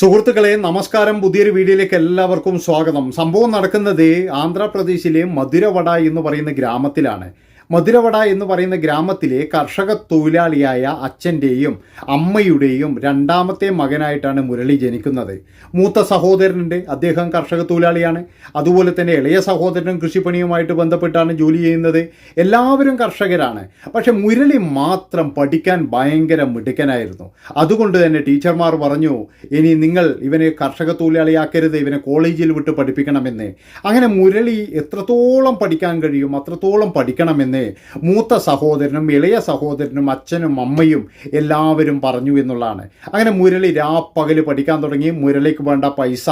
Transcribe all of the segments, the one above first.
സുഹൃത്തുക്കളെ നമസ്കാരം. പുതിയൊരു വീഡിയോയിലേക്ക് എല്ലാവർക്കും സ്വാഗതം. സംഭവം നടക്കുന്നത് ആന്ധ്രാപ്രദേശിലെ മധുരവട എന്ന് പറയുന്ന ഗ്രാമത്തിലാണ്. മധുരവട എന്ന് പറയുന്ന ഗ്രാമത്തിലെ കർഷക തൊഴിലാളിയായ അച്ഛന്റെയും അമ്മയുടെയും രണ്ടാമത്തെ മകനായിട്ടാണ് മുരളി ജനിക്കുന്നത്. മൂത്ത സഹോദരനുണ്ട് അദ്ദേഹം കർഷക തൊഴിലാളിയാണ്. അതുപോലെ തന്നെ ഇളയ സഹോദരനും കൃഷിപ്പണിയുമായിട്ട് ബന്ധപ്പെട്ടാണ് ജോലി ചെയ്യുന്നത്. എല്ലാവരും കർഷകരാണ്. പക്ഷെ മുരളി മാത്രം പഠിക്കാൻ ഭയങ്കര മിടുക്കനായിരുന്നു. അതുകൊണ്ട് തന്നെ ടീച്ചർമാർ പറഞ്ഞു ഇനി നിങ്ങൾ ഇവനെ കർഷക തൊഴിലാളിയാക്കരുത് ഇവനെ കോളേജിൽ വിട്ട് പഠിപ്പിക്കണമെന്ന്. അങ്ങനെ മുരളി എത്രത്തോളം പഠിക്കാൻ കഴിയും അത്രത്തോളം പഠിക്കണമെന്ന് മൂത്ത സഹോദരനും ഇളയ സഹോദരനും അച്ഛനും അമ്മയും എല്ലാവരും പറഞ്ഞു എന്നുള്ളതാണ്. അങ്ങനെ മുരളി രാപ്പകൽ പഠിക്കാൻ തുടങ്ങി. മുരളിക്ക് വേണ്ട പൈസ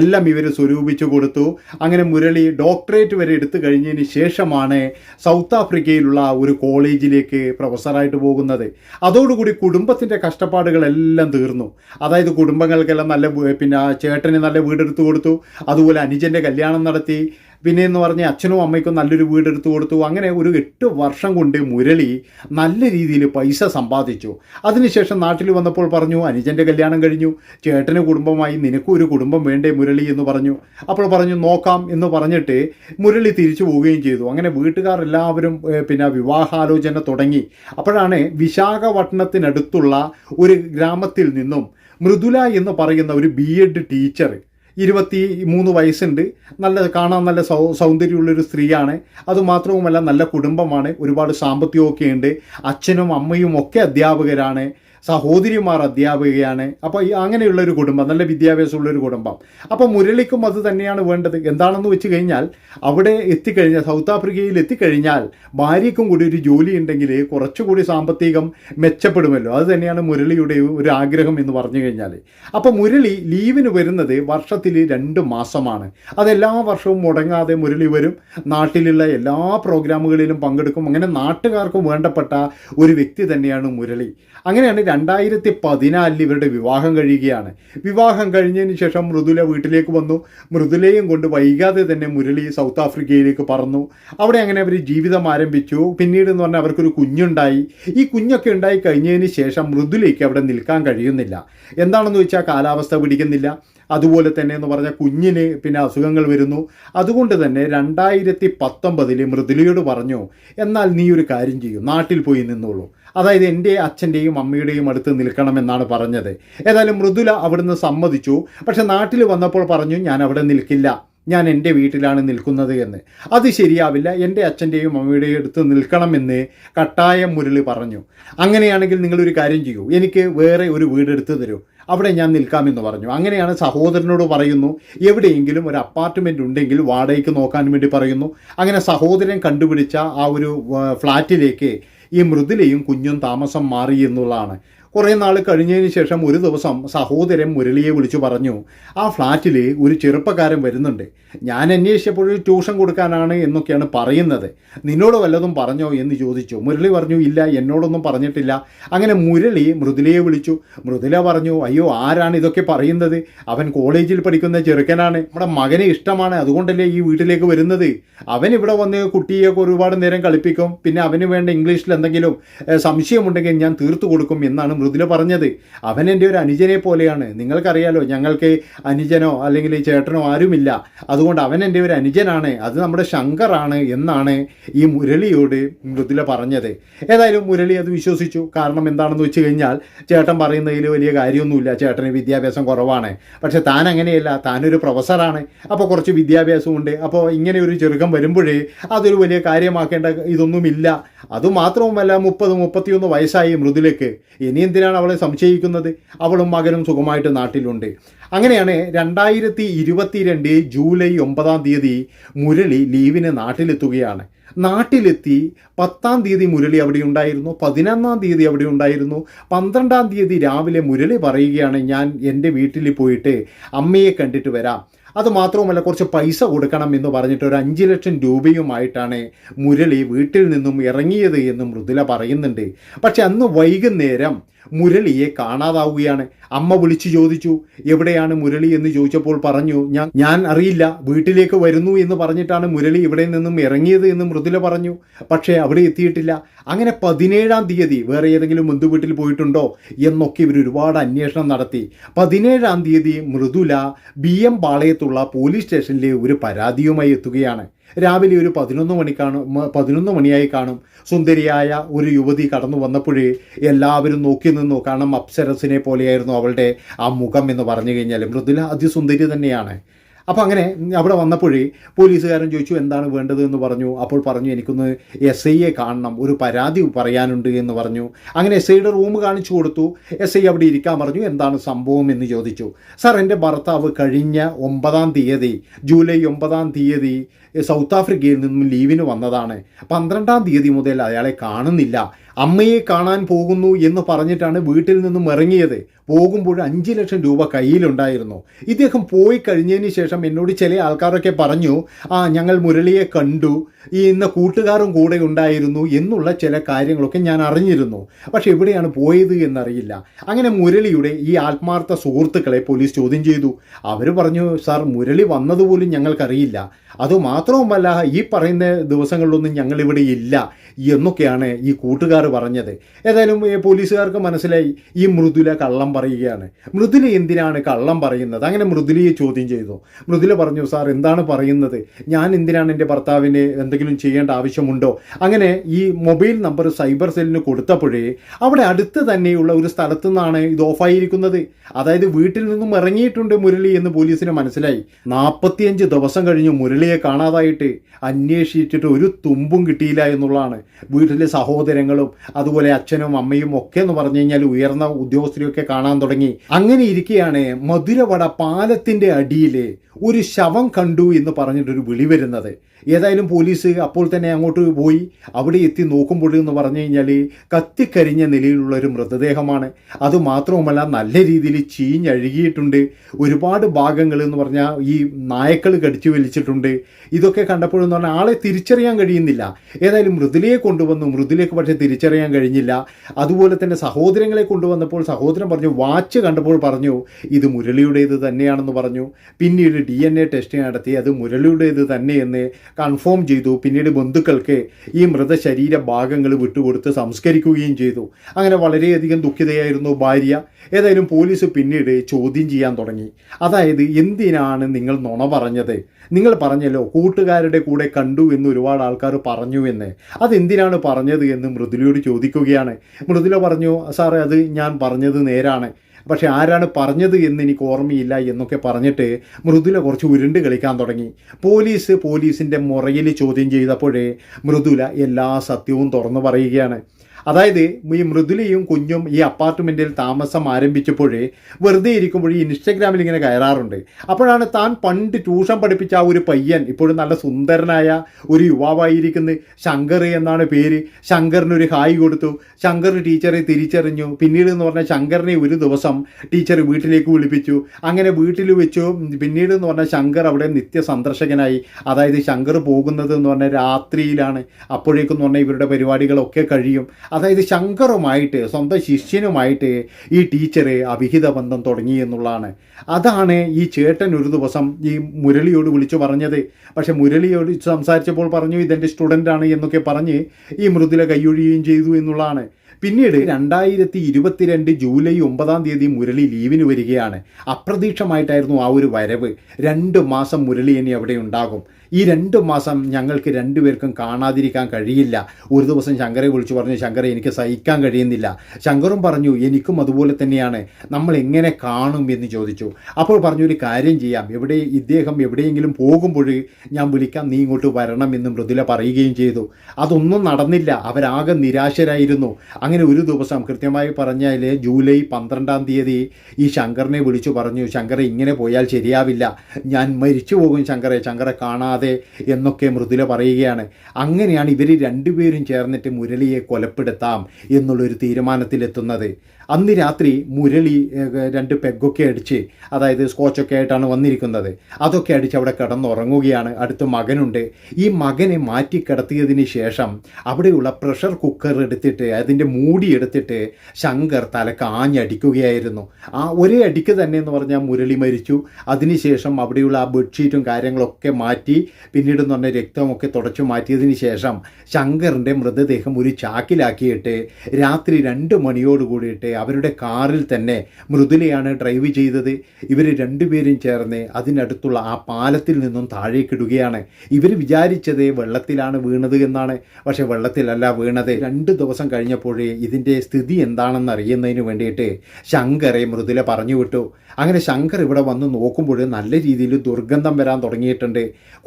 എല്ലാം ഇവർ സ്വരൂപിച്ചു കൊടുത്തു. അങ്ങനെ മുരളി ഡോക്ടറേറ്റ് വരെ എടുത്തു കഴിഞ്ഞതിന് ശേഷമാണ് സൗത്ത് ആഫ്രിക്കയിലുള്ള ഒരു കോളേജിലേക്ക് പ്രൊഫസറായിട്ട് പോകുന്നത്. അതോടുകൂടി കുടുംബത്തിന്റെ കഷ്ടപ്പാടുകളെല്ലാം തീർന്നു. അതായത് കുടുംബങ്ങൾക്കെല്ലാം നല്ല പിന്നെ ചേട്ടന് നല്ല വീടെടുത്ത് കൊടുത്തു. അതുപോലെ അനുജന്റെ കല്യാണം നടത്തി. പിന്നെ എന്ന് പറഞ്ഞാൽ അച്ഛനും അമ്മയ്ക്കും നല്ലൊരു വീടെടുത്ത് കൊടുത്തു. അങ്ങനെ ഒരു എട്ട് വർഷം കൊണ്ട് മുരളി നല്ല രീതിയിൽ പൈസ സമ്പാദിച്ചു. അതിനുശേഷം നാട്ടിൽ വന്നപ്പോൾ പറഞ്ഞു അനുജന്റെ കല്യാണം കഴിഞ്ഞു. ചേട്ടന് കുടുംബമായി നിനക്കും ഒരു കുടുംബം വേണ്ടേ മുരളി? എന്ന് പറഞ്ഞു. അപ്പോൾ പറഞ്ഞു നോക്കാം എന്ന് പറഞ്ഞിട്ട് മുരളി തിരിച്ചു പോവുകയും ചെയ്തു. അങ്ങനെ വീട്ടുകാർ എല്ലാവരും പിന്നെ വിവാഹാലോചന തുടങ്ങി. അപ്പോഴാണ് വിശാഖപട്ടണത്തിനടുത്തുള്ള ഒരു ഗ്രാമത്തിൽ നിന്നും മൃദുല എന്ന് പറയുന്ന ഒരു ബി എഡ് ടീച്ചർ ഇരുപത്തി മൂന്ന് വയസ്സുണ്ട്. നല്ല കാണാൻ നല്ല സൗ സൗന്ദര്യമുള്ളൊരു സ്ത്രീയാണ്. അതുമാത്രവുമല്ല നല്ല കുടുംബമാണ്. ഒരുപാട് സാമ്പത്തികമൊക്കെ ഉണ്ട് അച്ഛനും അമ്മയും ഒക്കെ അധ്യാപകരാണ്. സഹോദരിമാർ അധ്യാപികയാണ്. അപ്പോൾ ഈ അങ്ങനെയുള്ള ഒരു കുടുംബം നല്ല വിദ്യാഭ്യാസമുള്ള ഒരു കുടുംബം. അപ്പോൾ മുരളിക്കും അത് തന്നെയാണ് വേണ്ടത്. എന്താണെന്ന് വെച്ച് കഴിഞ്ഞാൽ അവിടെ എത്തിക്കഴിഞ്ഞാൽ സൗത്ത് ആഫ്രിക്കയിൽ എത്തിക്കഴിഞ്ഞാൽ ഭാര്യയ്ക്കും കൂടി ഒരു ജോലി ഉണ്ടെങ്കിൽ കുറച്ചുകൂടി സാമ്പത്തികം മെച്ചപ്പെടുമല്ലോ. അത് തന്നെയാണ് മുരളിയുടെ ഒരു ആഗ്രഹം എന്ന് പറഞ്ഞു കഴിഞ്ഞാൽ അപ്പോൾ മുരളി ലീവിന് വരുന്നത് വർഷത്തിൽ രണ്ട് മാസമാണ്. അതെല്ലാ വർഷവും മുടങ്ങാതെ മുരളി വരും. നാട്ടിലുള്ള എല്ലാ പ്രോഗ്രാമുകളിലും പങ്കെടുക്കും. അങ്ങനെ നാട്ടുകാർക്കും വേണ്ടപ്പെട്ട ഒരു വ്യക്തി തന്നെയാണ് മുരളി. അങ്ങനെയാണ് രണ്ടായിരത്തി പതിനാലിൽ ഇവരുടെ വിവാഹം കഴിയുകയാണ്. വിവാഹം കഴിഞ്ഞതിന് ശേഷം മൃദുല വീട്ടിലേക്ക് വന്നു. മൃദുലയും കൊണ്ട് വൈകാതെ തന്നെ മുരളി സൗത്ത് ആഫ്രിക്കയിലേക്ക് പറന്നു. അവിടെ അങ്ങനെ അവർ ജീവിതം ആരംഭിച്ചു. പിന്നീട് എന്ന് പറഞ്ഞാൽ അവർക്കൊരു കുഞ്ഞുണ്ടായി. ഈ കുഞ്ഞൊക്കെ ഉണ്ടായി കഴിഞ്ഞതിന് ശേഷം മൃദുലയ്ക്ക് അവിടെ നിൽക്കാൻ കഴിയുന്നില്ല. എന്താണെന്ന് വെച്ചാൽ കാലാവസ്ഥ പിടിക്കുന്നില്ല. അതുപോലെ തന്നെ എന്ന് പറഞ്ഞാൽ കുഞ്ഞിന് പിന്നെ അസുഖങ്ങൾ വരുന്നു. അതുകൊണ്ട് തന്നെ രണ്ടായിരത്തി പത്തൊമ്പതിൽ മൃദുലയോട് പറഞ്ഞു എന്നാൽ നീ ഒരു കാര്യം ചെയ്യൂ. നാട്ടിൽ പോയി നിന്നോളൂ. അതായത് എന്റെ അച്ഛന്റെയും അമ്മയുടെയും അടുത്ത് നിൽക്കണമെന്നാണ് പറഞ്ഞത്. ഏതായാലും മൃദുല അവിടുന്ന് സമ്മതിച്ചു. പക്ഷെ നാട്ടിൽ വന്നപ്പോൾ പറഞ്ഞു ഞാൻ അവിടെ നിൽക്കില്ല. ഞാൻ എന്റെ വീട്ടിലാണ് നിൽക്കുന്നത് എന്ന്. അത് ശരിയാവില്ല. എന്റെ അച്ഛന്റെയും അമ്മയുടെയും അടുത്ത് നിൽക്കണമെന്ന് കട്ടായം മുരളി പറഞ്ഞു. അങ്ങനെയാണെങ്കിൽ നിങ്ങളൊരു കാര്യം ചെയ്യൂ. എനിക്ക് വേറെ ഒരു വീടെടുത്ത് തരൂ. അവിടെ ഞാൻ നിൽക്കാമെന്ന് പറഞ്ഞു. അങ്ങനെയാണ് സഹോദരനോട് പറയുന്നു. എവിടെയെങ്കിലും ഒരു അപ്പാർട്ട്മെന്റ് ഉണ്ടെങ്കിൽ വാടകയ്ക്ക് നോക്കാൻ വേണ്ടി പറയുന്നു. അങ്ങനെ സഹോദരൻ കണ്ടുപിടിച്ച ആ ഒരു ഫ്ലാറ്റിലേക്ക് ഈ മൃദുലയും കുഞ്ഞും താമസം മാറി എന്നുള്ളതാണ്. കുറേ നാൾ കഴിഞ്ഞതിന് ശേഷം ഒരു ദിവസം സഹോദരൻ മുരളിയെ വിളിച്ചു പറഞ്ഞു ആ ഫ്ലാറ്റിൽ ഒരു ചെറുപ്പക്കാരൻ വരുന്നുണ്ട്. ഞാൻ അന്വേഷിച്ചപ്പോൾ ട്യൂഷൻ കൊടുക്കാനാണ് എന്നൊക്കെയാണ് പറയുന്നത്. നിന്നോട് വല്ലതും പറഞ്ഞോ എന്ന് ചോദിച്ചു. മുരളി പറഞ്ഞു ഇല്ല എന്നോടൊന്നും പറഞ്ഞിട്ടില്ല. അങ്ങനെ മുരളി മൃദുലയെ വിളിച്ചു. മൃദുല പറഞ്ഞു അയ്യോ ആരാണ് ഇതൊക്കെ പറയുന്നത്? അവൻ കോളേജിൽ പഠിക്കുന്ന ചെറുക്കനാണ്. നമ്മുടെ മകനെ ഇഷ്ടമാണ്. അതുകൊണ്ടല്ലേ ഈ വീട്ടിലേക്ക് വരുന്നത്? അവൻ ഇവിടെ വന്ന് കുട്ടിയൊക്കെ ഒരുപാട് നേരം കളിപ്പിക്കും. പിന്നെ അവന് വേണ്ട ഇംഗ്ലീഷിൽ എന്തെങ്കിലും സംശയമുണ്ടെങ്കിൽ ഞാൻ തീർത്തു കൊടുക്കും എന്നാണ് മൃദുല പറഞ്ഞത് അവൻ എന്റെ ഒരു അനുജനെ പോലെയാണ്. നിങ്ങൾക്കറിയാലോ ഞങ്ങൾക്ക് അനുജനോ അല്ലെങ്കിൽ ചേട്ടനോ ആരുമില്ല. അതുകൊണ്ട് അവൻ എന്റെ ഒരു അനുജനാണ്. അത് നമ്മുടെ ശങ്കറാണ് എന്നാണ് ഈ മുരളിയോട് മൃദുല പറഞ്ഞത്. ഏതായാലും മുരളി അത് വിശ്വസിച്ചു. കാരണം എന്താണെന്ന് വെച്ച് കഴിഞ്ഞാൽ ചേട്ടൻ പറയുന്നതിൽ വലിയ കാര്യമൊന്നുമില്ല. ചേട്ടന് വിദ്യാഭ്യാസം കുറവാണ്. പക്ഷെ താൻ അങ്ങനെയല്ല. താനൊരു പ്രൊഫസറാണ്. അപ്പോൾ കുറച്ച് വിദ്യാഭ്യാസമുണ്ട്. അപ്പോൾ ഇങ്ങനെ ഒരു ചെറുക്കം വരുമ്പോഴേ അതൊരു വലിയ കാര്യമാക്കേണ്ട ഇതൊന്നുമില്ല. അതുമാത്രവുമല്ല മുപ്പത് മുപ്പത്തിയൊന്ന് വയസ്സായി മൃദുലയ്ക്ക്. ഇനി എന്തിനാണ് അവളെ സംശയിക്കുന്നത്? അവളും മകനും സുഖമായിട്ട് നാട്ടിലുണ്ട്. അങ്ങനെയാണ് രണ്ടായിരത്തി ഇരുപത്തിരണ്ട് ജൂലൈ ഒമ്പതാം തീയതി മുരളി ലീവിന് നാട്ടിലെത്തുകയാണ്. നാട്ടിലെത്തി പത്താം തീയതി മുരളി അവിടെ ഉണ്ടായിരുന്നു പതിനൊന്നാം തീയതി അവിടെ ഉണ്ടായിരുന്നു. പന്ത്രണ്ടാം തീയതി രാവിലെ മുരളി പറയുകയാണ് ഞാൻ എന്റെ വീട്ടിൽ പോയിട്ട് അമ്മയെ കണ്ടിട്ട് വരാം. അത് മാത്രവുമല്ല കുറച്ച് പൈസ കൊടുക്കണം എന്ന് പറഞ്ഞിട്ട് ഒരു അഞ്ച് ലക്ഷം രൂപയുമായിട്ടാണ് മുരളി വീട്ടിൽ നിന്നും ഇറങ്ങിയത് എന്ന് മൃദുല പറയുന്നുണ്ട്. പക്ഷെ അന്ന് വൈകുന്നേരം മുരളിയെ കാണാതാവുകയാണ്. അമ്മ വിളിച്ചു ചോദിച്ചു എവിടെയാണ് മുരളി? എന്ന് ചോദിച്ചപ്പോൾ പറഞ്ഞു ഞാൻ ഞാൻ അറിയില്ല വീട്ടിലേക്ക് വരുന്നു എന്ന് പറഞ്ഞിട്ടാണ് മുരളി ഇവിടെ നിന്നും ഇറങ്ങിയത് എന്ന് മൃദുല പറഞ്ഞു. പക്ഷേ അവിടെ എത്തിയിട്ടില്ല. അങ്ങനെ പതിനേഴാം തീയതി വേറെ ഏതെങ്കിലും ബന്ധു വീട്ടിൽ പോയിട്ടുണ്ടോ? എന്നൊക്കെ ഇവർ ഒരുപാട് അന്വേഷണം നടത്തി. പതിനേഴാം തീയതി മൃദുല ബി എം പാളയത്തുള്ള പോലീസ് സ്റ്റേഷനിലെ ഒരു പരാതിയുമായി എത്തുകയാണ്. രാവിലെ ഒരു പതിനൊന്ന് മണി കാണും പതിനൊന്ന് മണിയായി കാണും. സുന്ദരിയായ ഒരു യുവതി കടന്നു വന്നപ്പോഴേ എല്ലാവരും നോക്കി നിന്നു. കാരണം അപ്സരസിനെ പോലെയായിരുന്നു അവളുടെ ആ മുഖം എന്ന് പറഞ്ഞു കഴിഞ്ഞാൽ. മൃദുല അതിസുന്ദരി തന്നെയാണ്. അപ്പോൾ അങ്ങനെ അവിടെ വന്നപ്പോഴേ പോലീസുകാരൻ ചോദിച്ചു എന്താണ് വേണ്ടത്? എന്ന് പറഞ്ഞു. അപ്പോൾ പറഞ്ഞു എനിക്കൊന്ന് എസ് ഐയെ കാണണം. ഒരു പരാതി പറയാനുണ്ട് എന്ന് പറഞ്ഞു. അങ്ങനെ എസ് ഐയുടെ റൂം കാണിച്ചു കൊടുത്തു. എസ് ഐ അവിടെ ഇരിക്കാൻ പറഞ്ഞു എന്താണ് സംഭവം? എന്ന് ചോദിച്ചു. സാർ എന്റെ ഭർത്താവ് കഴിഞ്ഞ ഒമ്പതാം തീയതി ജൂലൈ ഒമ്പതാം തീയതി സൗത്ത് ആഫ്രിക്കയിൽ നിന്നും ലീവിന് വന്നതാണ്. പന്ത്രണ്ടാം തീയതി മുതൽ അയാളെ കാണുന്നില്ല. അമ്മയെ കാണാൻ പോകുന്നു എന്ന് പറഞ്ഞിട്ടാണ് വീട്ടിൽ നിന്നും ഇറങ്ങിയത്. പോകുമ്പോൾ അഞ്ച് ലക്ഷം രൂപ കയ്യിലുണ്ടായിരുന്നു. ഇദ്ദേഹം പോയി കഴിഞ്ഞതിന് ശേഷം എന്നോട് ചില ആൾക്കാരൊക്കെ പറഞ്ഞു ആ ഞങ്ങൾ മുരളിയെ കണ്ടു. ഈ ഇന്ന കൂട്ടുകാരും കൂടെ ഉണ്ടായിരുന്നു എന്നുള്ള ചില കാര്യങ്ങളൊക്കെ ഞാൻ അറിഞ്ഞിരുന്നു. പക്ഷെ എവിടെയാണ് പോയത് എന്നറിയില്ല. അങ്ങനെ മുരളിയുടെ ഈ ആത്മാർത്ഥ സുഹൃത്തുക്കളെ പോലീസ് ചോദ്യം ചെയ്തു. അവർ പറഞ്ഞു സാർ മുരളി വന്നതുപോലും ഞങ്ങൾക്കറിയില്ല. അതുമാത്രവുമല്ല ഈ പറയുന്ന ദിവസങ്ങളിലൊന്നും ഞങ്ങളിവിടെ ഇല്ല എന്നൊക്കെയാണ് ഈ കൂട്ടുകാർ പറഞ്ഞത്. ഏതായാലും പോലീസുകാർക്ക് മനസ്സിലായി ഈ മൃദുല കള്ളം പറയുകയാണ്. മൃദുല എന്തിനാണ് കള്ളം പറയുന്നത്? അങ്ങനെ മൃദുലയെ ചോദ്യം ചെയ്തു. മൃദുല പറഞ്ഞു സാർ എന്താണ് പറയുന്നത്? ഞാൻ എന്തിനാണ് എന്റെ ഭർത്താവിന് എന്തെങ്കിലും ചെയ്യേണ്ട ആവശ്യമുണ്ടോ? അങ്ങനെ ഈ മൊബൈൽ നമ്പർ സൈബർ സെല്ലിന് കൊടുത്തപ്പോഴേ അവിടെ അടുത്ത് തന്നെയുള്ള ഒരു സ്ഥലത്തു നിന്നാണ് ഇത് ഓഫായിരിക്കുന്നത്. അതായത് വീട്ടിൽ നിന്നും ഇറങ്ങിയിട്ടുണ്ട് മുരളി എന്ന് പോലീസിന് മനസ്സിലായി. നാൽപ്പത്തിയഞ്ച് ദിവസം കഴിഞ്ഞു മുരളിയെ കാണാതായിട്ട് അന്വേഷിച്ചിട്ട് ഒരു തുമ്പും കിട്ടിയില്ല എന്നുള്ളതാണ്. വീട്ടിലെ സഹോദരങ്ങളും അതുപോലെ അച്ഛനും അമ്മയും ഒക്കെ എന്ന് പറഞ്ഞു കഴിഞ്ഞാൽ ഉയർന്ന ഉദ്യോഗസ്ഥരെയൊക്കെ കാണാൻ തുടങ്ങി. അങ്ങനെ ഇരിക്കുകയാണ് മധുരവട പാലത്തിന്റെ അടിയിൽ ഒരു ശവം കണ്ടു എന്ന് പറഞ്ഞിട്ടൊരു വിളി വരുന്നത്. ഏതായാലും പോലീസ് അപ്പോൾ തന്നെ അങ്ങോട്ട് പോയി അവിടെ എത്തി നോക്കുമ്പോൾ എന്ന് പറഞ്ഞു കഴിഞ്ഞാൽ കത്തിക്കരിഞ്ഞ നിലയിലുള്ള ഒരു മൃതദേഹമാണ്. അത് അതുമാത്രവുമല്ല നല്ല രീതിയിൽ ചീഞ്ഞഴുകിയിട്ടുണ്ട്. ഒരുപാട് ഭാഗങ്ങൾ എന്ന് പറഞ്ഞാൽ ഈ നായക്കൾ കടിച്ചു വലിച്ചിട്ടുണ്ട്. ഇതൊക്കെ കണ്ടപ്പോഴെന്ന് പറഞ്ഞാൽ ആളെ തിരിച്ചറിയാൻ കഴിയുന്നില്ല. ഏതായാലും മൃദുലയെ കൊണ്ടുവന്നു. മൃദുലേക്ക് പക്ഷേ തിരിച്ചറിയാൻ കഴിഞ്ഞില്ല. അതുപോലെ തന്നെ സഹോദരങ്ങളെ കൊണ്ടുവന്നപ്പോൾ സഹോദരൻ പറഞ്ഞു വാച്ച് കണ്ടപ്പോൾ പറഞ്ഞു ഇത് മുരളിയുടേത് തന്നെയാണെന്ന് പറഞ്ഞു. പിന്നീട് ഡി എൻ എ ടെസ്റ്റ് നടത്തി അത് മുരളിയുടേത് തന്നെയെന്ന് കൺഫേം ചെയ്തു. പിന്നീട് ബന്ധുക്കൾക്ക് ഈ മൃതശരീര ഭാഗങ്ങൾ വിട്ടുകൊടുത്ത് സംസ്കരിക്കുകയും ചെയ്തു. അങ്ങനെ വളരെയധികം ദുഃഖിതയായിരുന്നു ഭാര്യ. ഏതായാലും പോലീസ് പിന്നീട് ചോദ്യം ചെയ്യാൻ തുടങ്ങി. അതായത് എന്തിനാണ് നിങ്ങൾ നുണ പറഞ്ഞത്? നിങ്ങൾ പറഞ്ഞല്ലോ കൂട്ടുകാരുടെ കൂടെ കണ്ടു എന്ന് ഒരുപാട് ആൾക്കാർ പറഞ്ഞു എന്ന്. അതെന്തിനാണ് പറഞ്ഞത് എന്ന് മൃദുലയോട് ചോദിക്കുകയാണ്. മൃദുല പറഞ്ഞു സാറേ അത് ഞാൻ പറഞ്ഞത് നേരാണ്. പക്ഷെ ആരാണ് പറഞ്ഞത് എന്ന് എനിക്ക് ഓർമ്മയില്ല എന്നൊക്കെ പറഞ്ഞിട്ട് മൃദുല കുറച്ച് ഉരുണ്ട് കളിക്കാൻ തുടങ്ങി. പോലീസ് പോലീസിന്റെ മുറയിൽ ചോദ്യം ചെയ്തപ്പോഴേ മൃദുല എല്ലാ സത്യവും തുറന്നു പറയുകയാണ്. അതായത് ഈ മൃദുലയും കുഞ്ഞും ഈ അപ്പാർട്ട്മെന്റിൽ താമസം ആരംഭിച്ചപ്പോഴേ വെറുതെ ഇരിക്കുമ്പോൾ ഇൻസ്റ്റഗ്രാമിൽ ഇങ്ങനെ കയറാറുണ്ട്. അപ്പോഴാണ് താൻ പണ്ട് ട്യൂഷൻ പഠിപ്പിച്ച ആ ഒരു പയ്യൻ ഇപ്പോഴും നല്ല സുന്ദരനായ ഒരു യുവാവായിരിക്കുന്നത് ശങ്കർ എന്നാണ് പേര്. ശങ്കറിന് ഒരു ഹായ് കൊടുത്തു. ശങ്കർ ടീച്ചറെ തിരിച്ചറിഞ്ഞു. പിന്നീട് എന്ന് പറഞ്ഞാൽ ശങ്കറിനെ ഒരു ദിവസം ടീച്ചർ വീട്ടിലേക്ക് വിളിപ്പിച്ചു. അങ്ങനെ വീട്ടിൽ വെച്ചു. പിന്നീട് എന്ന് പറഞ്ഞാൽ ശങ്കർ അവിടെ നിത്യ സന്ദർശകനായി അതായത് ശങ്കർ പോകുന്നത് എന്ന് പറഞ്ഞാൽ രാത്രിയിലാണ്. അപ്പോഴേക്കും എന്ന് പറഞ്ഞാൽ ഇവരുടെ പരിപാടികളൊക്കെ കഴിയും. അതായത് ശങ്കറുമായിട്ട് സ്വന്തം ശിഷ്യനുമായിട്ട് ഈ ടീച്ചറെ അവിഹിത ബന്ധം തുടങ്ങി എന്നുള്ളതാണ്. അതാണ് ഈ ചേട്ടൻ ഒരു ദിവസം ഈ മുരളിയോട് വിളിച്ചു പറഞ്ഞത്. പക്ഷേ മുരളിയോട് സംസാരിച്ചപ്പോൾ പറഞ്ഞു ഇതെന്റെ സ്റ്റുഡന്റാണ് എന്നൊക്കെ പറഞ്ഞ് ഈ മൃദുല കൈയൊഴിയുകയും ചെയ്തു എന്നുള്ളതാണ്. പിന്നീട് രണ്ടായിരത്തി ഇരുപത്തിരണ്ട് ജൂലൈ ഒമ്പതാം തീയതി മുരളി ലീവിന് വരികയാണ്. അപ്രതീക്ഷമായിട്ടായിരുന്നു ആ ഒരു വരവ്. രണ്ട് മാസം മുരളി ഇനി അവിടെ ഉണ്ടാകും. ഈ രണ്ട് മാസം ഞങ്ങൾക്ക് രണ്ടുപേർക്കും കാണാതിരിക്കാൻ കഴിയില്ല. ഒരു ദിവസം ശങ്കരെ വിളിച്ചു പറഞ്ഞു ശങ്കരെ എനിക്ക് സഹിക്കാൻ കഴിയുന്നില്ല. ശങ്കറും പറഞ്ഞു എനിക്കും അതുപോലെ തന്നെയാണ്. നമ്മൾ എങ്ങനെ കാണും? എന്ന് ചോദിച്ചു. അപ്പോൾ പറഞ്ഞു ഒരു കാര്യം ചെയ്യാം. എവിടെ ഇദ്ദേഹം എവിടെയെങ്കിലും പോകുമ്പോൾ ഞാൻ വിളിക്കാം. നീ ഇങ്ങോട്ട് വരണം എന്ന് മൃദുല പറയുകയും ചെയ്തു. അതൊന്നും നടന്നില്ല. അവരാകെ നിരാശരായിരുന്നു. അങ്ങനെ ഒരു ദിവസം കൃത്യമായി പറഞ്ഞാൽ ജൂലൈ പന്ത്രണ്ടാം തീയതി ഈ ശങ്കറിനെ വിളിച്ചു പറഞ്ഞു ശങ്കറെ ഇങ്ങനെ പോയാൽ ശരിയാവില്ല. ഞാൻ മരിച്ചു പോകും ശങ്കറെ. ശങ്കറെ കാണാതെ എന്നൊക്കെ മൃദുല പറയുകയാണ്. അങ്ങനെയാണ് ഇവർ രണ്ടുപേരും ചേർന്നിട്ട് മുരളിയെ കൊലപ്പെടുത്താം എന്നുള്ളൊരു തീരുമാനത്തിലെത്തുന്നത്. അന്ന് രാത്രി മുരളി രണ്ട് പെഗൊക്കെ അടിച്ച് അതായത് സ്കോച്ചൊക്കെ ആയിട്ടാണ് വന്നിരിക്കുന്നത്. അതൊക്കെ അടിച്ച് അവിടെ കിടന്നുറങ്ങുകയാണ്. അടുത്ത് മകനുണ്ട്. ഈ മകനെ മാറ്റി കിടത്തിയതിന് ശേഷം അവിടെയുള്ള പ്രഷർ കുക്കർ എടുത്തിട്ട് അതിന്റെ മൂടി എടുത്തിട്ട് ശങ്കർ തലക്ക് ആഞ്ഞടിക്കുകയായിരുന്നു ആ ഒരേ അടിക്ക് തന്നെ എന്ന് പറഞ്ഞാൽ മുരളി മരിച്ചു. അതിനുശേഷം അവിടെയുള്ള ആ ബെഡ്ഷീറ്റും കാര്യങ്ങളൊക്കെ മാറ്റി പിന്നീട് എന്ന് പറഞ്ഞാൽ രക്തമൊക്കെ തുടച്ചു മാറ്റിയതിന് ശേഷം ശങ്കറിന്റെ മൃതദേഹം ഒരു ചാക്കിലാക്കിയിട്ട് രാത്രി രണ്ട് മണിയോട് കൂടിയിട്ട് അവരുടെ കാറിൽ തന്നെ മൃദുലയാണ് ഡ്രൈവ് ചെയ്തത്. ഇവർ രണ്ടുപേരും ചേർന്ന് അതിനടുത്തുള്ള ആ പാലത്തിൽ നിന്നും താഴേക്കിടുകയാണ് ഇവർ വിചാരിച്ചത് വെള്ളത്തിലാണ് വീണത് എന്നാണ്. പക്ഷേ വെള്ളത്തിലല്ല വീണത്. രണ്ട് ദിവസം കഴിഞ്ഞപ്പോഴേ ഇതിന്റെ സ്ഥിതി എന്താണെന്ന് അറിയുന്നതിന് വേണ്ടിയിട്ട് ശങ്കറെ മൃദുല പറഞ്ഞു വിട്ടു. അങ്ങനെ ശങ്കർ ഇവിടെ വന്ന് നോക്കുമ്പോൾ നല്ല രീതിയിൽ ദുർഗന്ധം വരാൻ തുടങ്ങിയിട്ടുണ്ട്.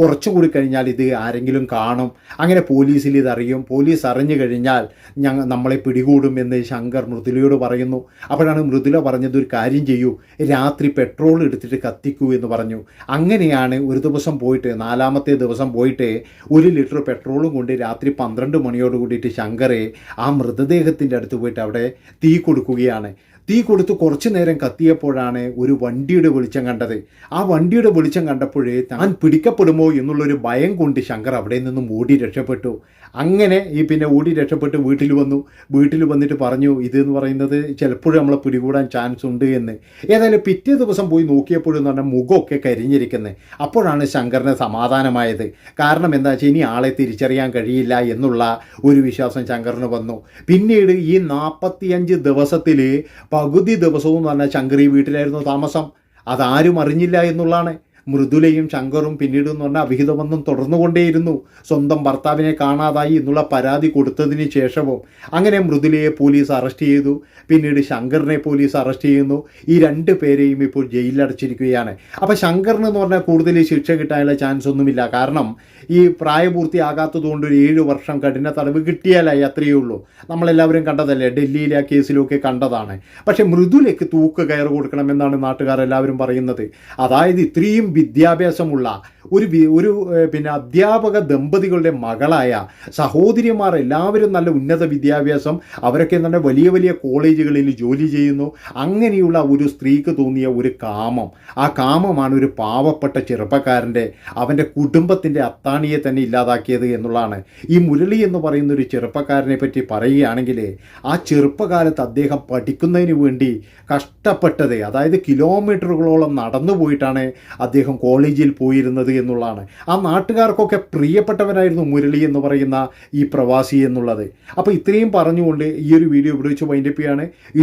കുറച്ചും കൂടി കഴിഞ്ഞാൽ ഇത് ആരെങ്കിലും കാണും. അങ്ങനെ പോലീസിൽ ഇതറിയും പോലീസ് അറിഞ്ഞു കഴിഞ്ഞാൽ ഞങ്ങൾ നമ്മളെ പിടികൂടും എന്ന് ശങ്കർ മൃദുലയോട് പറയുന്നു. അപ്പോഴാണ് മൃദുല പറഞ്ഞത് ഒരു കാര്യം ചെയ്യൂ. രാത്രി പെട്രോൾ എടുത്തിട്ട് കത്തിക്കൂ എന്ന് പറഞ്ഞു. അങ്ങനെയാണ് ഒരു ദിവസം പോയിട്ട് നാലാമത്തെ ദിവസം പോയിട്ട് ഒരു ലിറ്റർ പെട്രോളും കൊണ്ട് രാത്രി പന്ത്രണ്ട് മണിയോട് കൂടിയിട്ട് ശങ്കറെ ആ മൃതദേഹത്തിന്റെ അടുത്ത് പോയിട്ട് അവിടെ തീ കൊടുക്കുകയാണ്. തീ കൊടുത്ത് കുറച്ചു നേരം കത്തിയപ്പോഴാണ് ഒരു വണ്ടിയുടെ വെളിച്ചം കണ്ടത്. ആ വണ്ടിയുടെ വെളിച്ചം കണ്ടപ്പോഴേ താൻ പിടിക്കപ്പെടുമോ എന്നുള്ളൊരു ഭയം കൊണ്ട് ശങ്കർ അവിടെ നിന്നും ഓടി രക്ഷപ്പെട്ടു. അങ്ങനെ ഈ പിന്നെ ഓടി രക്ഷപ്പെട്ട് വീട്ടിൽ വന്നു. വീട്ടിൽ വന്നിട്ട് പറഞ്ഞു ഇത് എന്ന് പറയുന്നത് ചിലപ്പോഴും നമ്മളെ പിടികൂടാൻ ചാൻസ് ഉണ്ട് എന്ന്. ഏതായാലും പിറ്റേ ദിവസം പോയി നോക്കിയപ്പോഴെന്ന് പറഞ്ഞാൽ മുഖമൊക്കെ കരിഞ്ഞിരിക്കുന്നത് അപ്പോഴാണ് ശങ്കറിന് സമാധാനമായത്. കാരണം എന്താ വെച്ചാൽ ഇനി ആളെ തിരിച്ചറിയാൻ കഴിയില്ല എന്നുള്ള ഒരു വിശ്വാസം ശങ്കറിന് വന്നു. പിന്നീട് ഈ നാൽപ്പത്തിയഞ്ച് ദിവസത്തിൽ പകുതി ദിവസവും എന്ന് പറഞ്ഞാൽ ശങ്കർ ഈ വീട്ടിലായിരുന്നു താമസം. അതാരും അറിഞ്ഞില്ല എന്നുള്ളതാണ്. മൃദുലയും ശങ്കറും പിന്നീട് എന്ന് പറഞ്ഞാൽ അവിഹിതബന്ധം തുടർന്നുകൊണ്ടേയിരുന്നു. സ്വന്തം ഭർത്താവിനെ കാണാതായി എന്നുള്ള പരാതി കൊടുത്തതിന് ശേഷവും അങ്ങനെ മൃദുലയെ പോലീസ് അറസ്റ്റ് ചെയ്തു. പിന്നീട് ശങ്കറിനെ പോലീസ് അറസ്റ്റ് ചെയ്യുന്നു. ഈ രണ്ട് പേരെയും ഇപ്പോൾ ജയിലിലടച്ചിരിക്കുകയാണ്. അപ്പോൾ ശങ്കറിന് എന്ന് പറഞ്ഞാൽ കൂടുതൽ ശിക്ഷ കിട്ടാനുള്ള ചാൻസ് ഒന്നുമില്ല. കാരണം ഈ പ്രായപൂർത്തിയാകാത്തതുകൊണ്ട് ഒരു ഏഴ് വർഷം കഠിന തടവ് കിട്ടിയാലായി അത്രയേ ഉള്ളൂ. നമ്മളെല്ലാവരും കണ്ടതല്ലേ? ഡൽഹിയിലെ ആ കേസിലൊക്കെ കണ്ടതാണ്. പക്ഷേ മൃദുലയ്ക്ക് തൂക്ക് കയറ് കൊടുക്കണമെന്നാണ് നാട്ടുകാരെല്ലാവരും പറയുന്നത്. അതായത് ഇത്രയും വിദ്യാഭ്യാസമുള്ള ഒരു ഒരു പിന്നെ അധ്യാപക ദമ്പതികളുടെ മകളായ സഹോദരിമാർ എല്ലാവരും നല്ല ഉന്നത വിദ്യാഭ്യാസം അവരൊക്കെ തന്നെ വലിയ വലിയ കോളേജുകളിൽ ജോലി ചെയ്യുന്നു. അങ്ങനെയുള്ള ഒരു സ്ത്രീക്ക് തോന്നിയ ഒരു കാമം. ആ കാമമാണ് ഒരു പാവപ്പെട്ട ചെറുപ്പക്കാരന്റെ അവന്റെ കുടുംബത്തിന്റെ അത്താണിയെ തന്നെ ഇല്ലാതാക്കിയത് എന്നുള്ളതാണ്. ഈ മുരളി എന്ന് പറയുന്ന ഒരു ചെറുപ്പക്കാരനെ പറ്റി പറയുകയാണെങ്കിൽ ആ ചെറുപ്പകാലത്ത് അദ്ദേഹം പഠിക്കുന്നതിന് വേണ്ടി കഷ്ടപ്പെട്ടത് അതായത് കിലോമീറ്ററുകളോളം നടന്നു പോയിട്ടാണ് അദ്ദേഹം കോളേജിൽ പോയിരുന്നത് എന്നുള്ളതാണ്. ആ നാട്ടുകാർക്കൊക്കെ പ്രിയപ്പെട്ടവനായിരുന്നു മുരളി എന്ന് പറയുന്ന ഈ പ്രവാസി എന്നുള്ളത്. അപ്പോൾ ഇത്രയും പറഞ്ഞുകൊണ്ട് ഈ ഒരു വീഡിയോ ഇവിടെ വെച്ച് വൈൻഡപ്പ്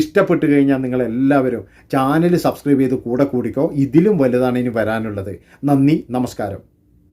ഇഷ്ടപ്പെട്ട് കഴിഞ്ഞാൽ നിങ്ങൾ എല്ലാവരും ചാനൽ സബ്സ്ക്രൈബ് ചെയ്ത് കൂടെ കൂടിക്കോ. ഇതിലും വലുതാണ് ഇനി വരാനുള്ളത്. നന്ദി നമസ്കാരം.